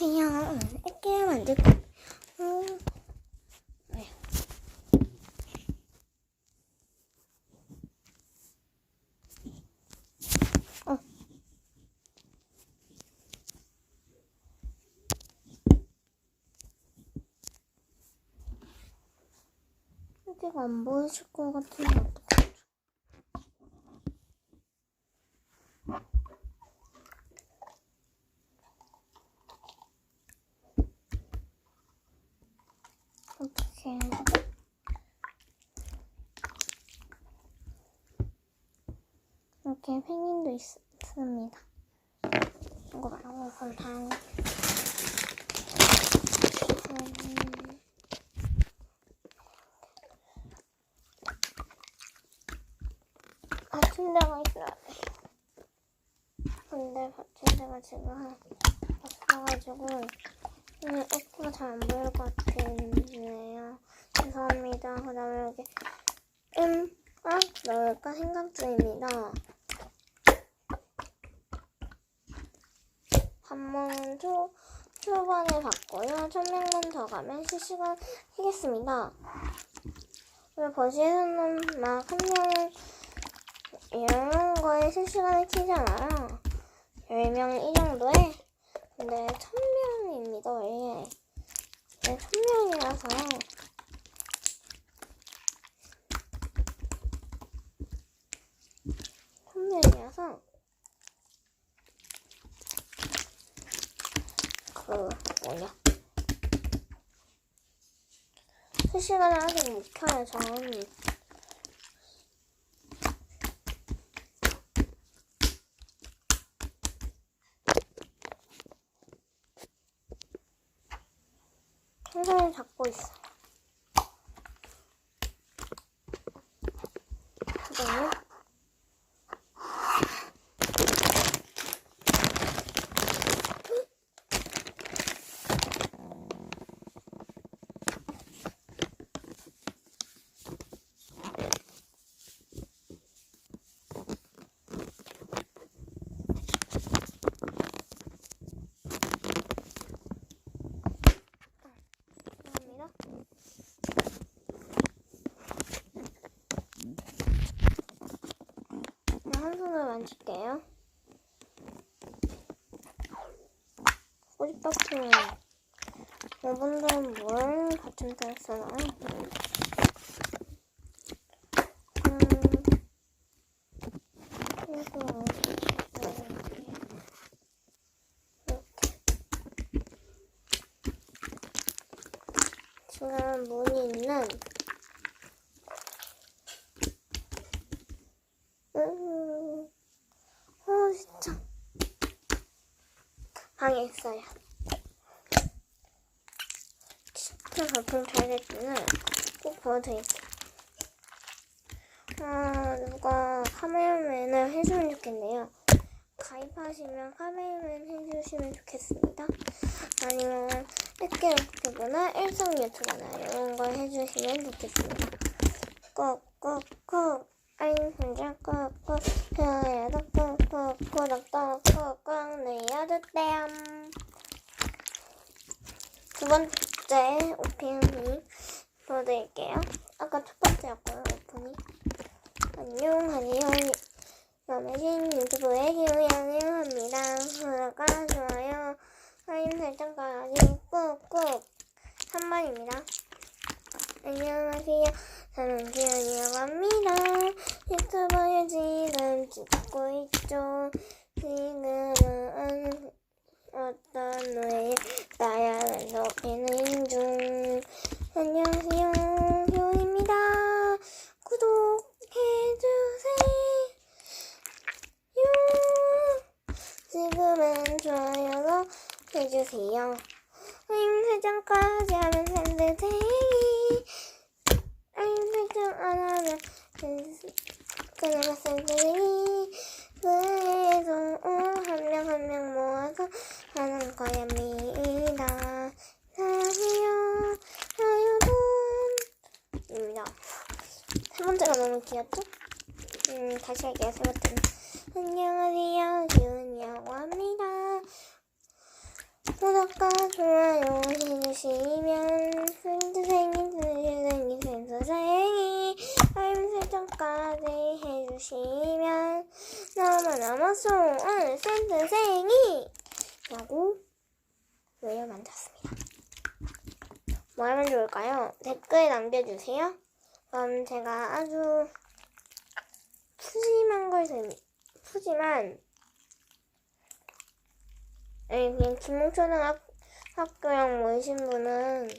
안녕하세요. 이렇게 만들 거. 음, 네. 어. 여기가 안 보이실 것 같은데 어떡하죠? 어떡해. 펭귄도 있, 습니다 이거 말고 그럼 다음. 음, 받침대가 있어야 돼. 근데 받침대가 지금 없어가지고 오늘 에코가 잘 안 보일 것 같은데요. 죄송합니다. 그 다음에 여기 음, 아, 넣을까 생각 중입니다. 한번 초, 초반에 받고요. 천명만 더 가면 실시간 하겠습니다. 그리고 버시에서는 막 한 명, 이런 거에 실시간을 키잖아요. 10명 이 정도에. 근데 1000명입니다, 이게. 네, 1000명이라서. 천명이라서 그, 뭐냐. 실시간을 아직 못 켜요, 저는. 손을 잡고 있어. 그다음에 감사합니다. 그럼 한 손으로 만질게요. 꼬집박히면 여러분들은 뭘 받침대를 쓰나요? 음, 지금 문이 있는 음, 어 진짜 방에 있어요. 진짜 가끔 잘 됐으면 꼭 보여드릴게요. 아 누가 카메라맨을 해주면 좋겠네요. 가입하시면 카메라맨 해주시면 좋겠습니다. 아니면 댓글 유튜브나 일상 유튜브나 이런 걸 해주시면 좋겠습니다. 꾹꾹꾹 알림 설정 꾹꾹 좋아요도 꾹꾹 구독도 꾹꾹 눌러주세요. 두 번째 오프닝 보여드릴게요. 아까 첫 번째였고요 오프닝. 안녕하세요. 여매진 유튜브에 기우양해합니다. 구독과 좋아요, 알림 설정까지 꾹꾹 한 번입니다. 안녕하세요. 저는 기현이라고 합니다. 유튜브에 지금 찍고 있죠. 지금은 어떤 노래 나야를 높이는 중. 안녕하세요. 기현입니다. 구독해주세요. 지금은 좋아요도 해주세요. 알림 설정까지 하면 샌드데이 알림 설정 안 하면 그냥 샌드데이 그래서 한 명 한 명 모아서 하는 거랍니다. 사랑해요. 여러분. 입니다. 세 귀엽죠? 음, 다시 할게요. 세 번째는. 안녕하세요. 기훈이라고 합니다. 구독과 좋아요 해주시면 생생이 생생이 생생이 알림 설정까지 해주시면 너무너무 좋은 생생이 라고 외워 만들었습니다. 뭐 하면 좋을까요? 댓글 남겨주세요. 그럼 제가 아주 푸짐한 걸 드, 푸짐한 아니 그냥 김목초등학교랑 모이신 분은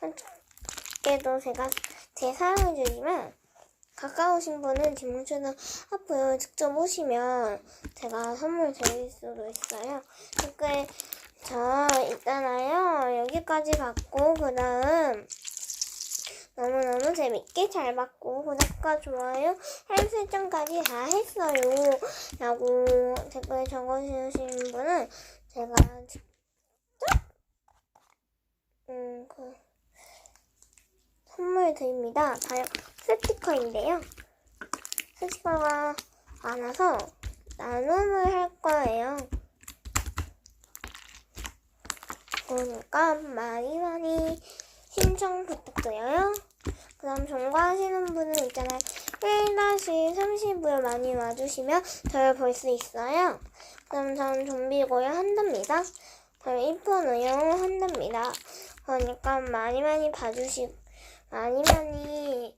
한께도 제가 제 사랑을 주지만 가까우신 분은 김목초등 학교 직접 오시면 제가 선물 드릴 수도 있어요. 댓글 저 있잖아요. 여기까지 받고 그 다음 너무너무 재밌게 잘 봤고 구독과 좋아요 알림 설정까지 다 했어요. 라고 댓글 적어주신 분은 제가 직접 음, 그 선물 드립니다. 다요 스티커인데요. 스티커가 많아서 나눔을 할 거예요. 그러니까 많이 많이 신청 부탁드려요. 그 다음 전과하시는 분은 있잖아요. 1-30을 많이 와주시면 저를 볼 수 있어요. 그 다음 저는 좀비 고요 한답니다. 저는 이쁜우요 한답니다. 그러니까 많이 많이 봐주시, 많이 많이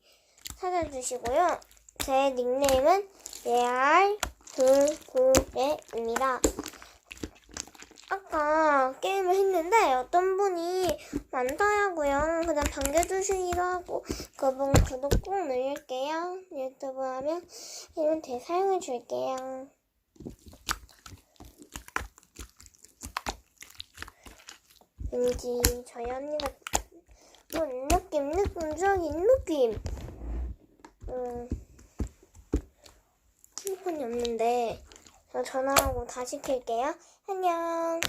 찾아주시고요. 제 닉네임은 레알 돌고래입니다. 아까 게임을 했는데 어떤 분이 많더라고요. 그냥 반겨주시기도 하고 그분 구독 꼭 누를게요. 유튜브 하면 이런 대 사용해 줄게요. 왠지 저희 언니가 뭔 느낌 느낌적인 느낌 음 핸드폰이 없는데 저 전화하고 다시 켤게요. 안녕